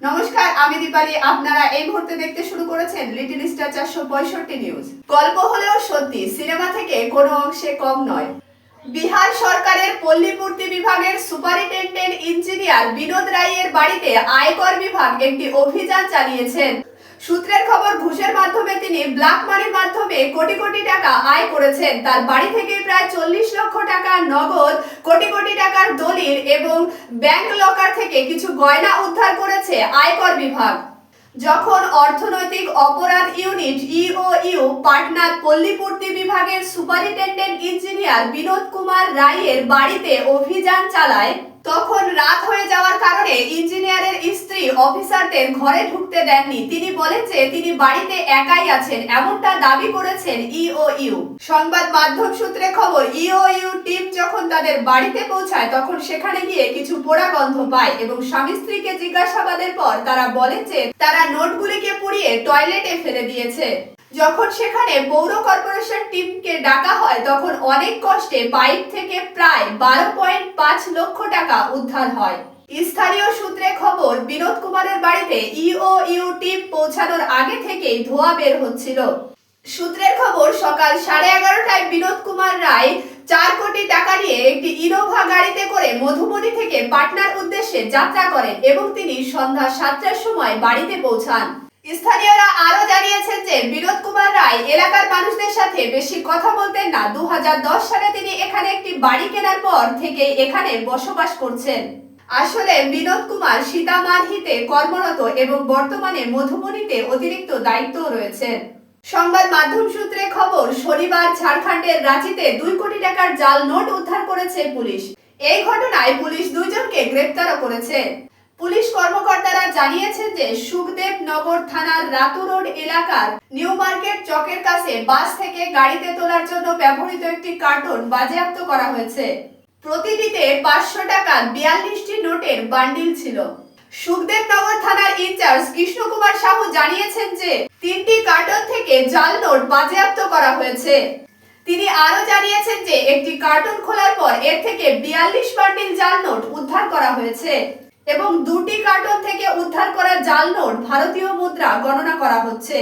নমস্কার, আমি দীপালি। আপনারা এই মুহূর্তে দেখতে শুরু করেছেন লিটিল স্টার চারশো পঁয়ষট্টি নিউজ গল্প হলেও সত্যি, সিনেমা থেকে কোনো অংশে কম নয়। বিহার সরকারের পল্লীপূর্তি বিভাগের সুপারিনটেন্ডেন্ট ইঞ্জিনিয়ার বিনোদ রায়ের বাড়িতে আয়কর বিভাগ একটি অভিযান চালিয়েছেন। সূত্রের খবর, ঘুষের মাধ্যমে তিনি ব্ল্যাক মানির মাধ্যমে কোটি কোটি টাকা আয় করেছেন। তার বাড়ি থেকে প্রায় চল্লিশ লক্ষ টাকা নগদ কোটি কোটি টাকার দলিল এবং ব্যাংক লকার থেকে কিছু গয়না করেছে আয়কর বিভাগ। যখন অর্থনৈতিক অপরাধ ইউনিট ইওইউ পাটনার পল্লীপূর্তি বিভাগের সুপারিনটেন্ডেন্ট ইঞ্জিনিয়ার বিনোদ কুমার রায়ের বাড়িতে অভিযান চালায়, তখন রাত হয়ে যাওয়ার অফিসারদের ঘরে ঢুকতে দেননি। তিনি বলেন যে তিনি বাড়িতে একাই আছেন, এমনটা দাবি করেছেন ইওইউ সংবাদ মাধ্যম সূত্রে খবর ইওইউ টিম যখন তাদের বাড়িতে পৌঁছায়, তখন সেখানে গিয়ে কিছু পোড়া গন্ধ পায় এবং স্বামী স্ত্রীকে জিজ্ঞাসাবাদের পর তারা বলে যে, তারা নোটগুলিকে পুড়িয়ে টয়লেটে ফেলে দিয়েছে। যখন সেখানে পৌর কর্পোরেশন টিমকে ডাকা হয়, তখন অনেক কষ্টে পাইপ থেকে প্রায় বারো পয়েন্ট পাঁচ লক্ষ টাকা উদ্ধার হয়। স্থানীয় সূত্রে খবর, বিনোদ কুমারের বাড়িতে ইও ইউ পৌঁছানোর আগে থেকেই ধোয়া বের হচ্ছিল। সূত্রের খবর, সকাল সাড়ে এগারোটায় বিনোদ কুমার রায় চার কোটি টাকা নিয়ে একটি ইনোভা গাড়িতে করে মধুবনী থেকে পাটনার উদ্দেশ্যে যাত্রা করেন এবং তিনি সন্ধ্যা সাতটার সময় বাড়িতে পৌঁছান। স্থানীয়রা আরও জানিয়েছেন যে, বিনোদ কুমার রায় এলাকার মানুষদের সাথে বেশি কথা বলতেন না। দু হাজার দশ সালে তিনি এখানে একটি বাড়ি কেনার পর থেকে এখানে বসবাস করছেন। আসলে বিনোদ কুমার সীতামারহিতে কর্মরত এবং বর্তমানে মধুবনীতে অতিরিক্ত দায়িত্ব রয়েছেন। সংবাদ মাধ্যম সূত্রে খবর, শনিবার ঝাড়খণ্ডের রাঁচিতে দুই কোটি টাকার জাল নোট উদ্ধার করেছে পুলিশ। এই ঘটনায় পুলিশ দুইজনকে গ্রেপ্তারও করেছে। পুলিশ কর্মকর্তারা জানিয়েছেন যে সুখদেব নগর থানার রাতু রোড এলাকার নিউ মার্কেট চকের কাছে বাস থেকে গাড়িতে তোলার জন্য ব্যবহৃত একটি কার্টন বাজেয়াপ্ত করা হয়েছে। প্রতিটিতে পাঁচশো টাকা বিয়াল্লিশটি নোটের বান্ডিল ছিল। সুখদেবনগর থানার ইনচার্জ কৃষ্ণ কুমার সাহু জানিয়েছেন যে, তিনটি কার্টন থেকে জাল নোট বাজেয়াপ্ত করা হয়েছে। তিনি আরও জানিয়েছেন যে, একটি কার্টন খোলার পর এর থেকে বিয়াল্লিশ বান্ডিল জাল নোট উদ্ধার করা হয়েছে এবং দুটি কার্টন থেকে উদ্ধার করা জাল নোট ভারতীয় মুদ্রা গণনা করা হচ্ছে।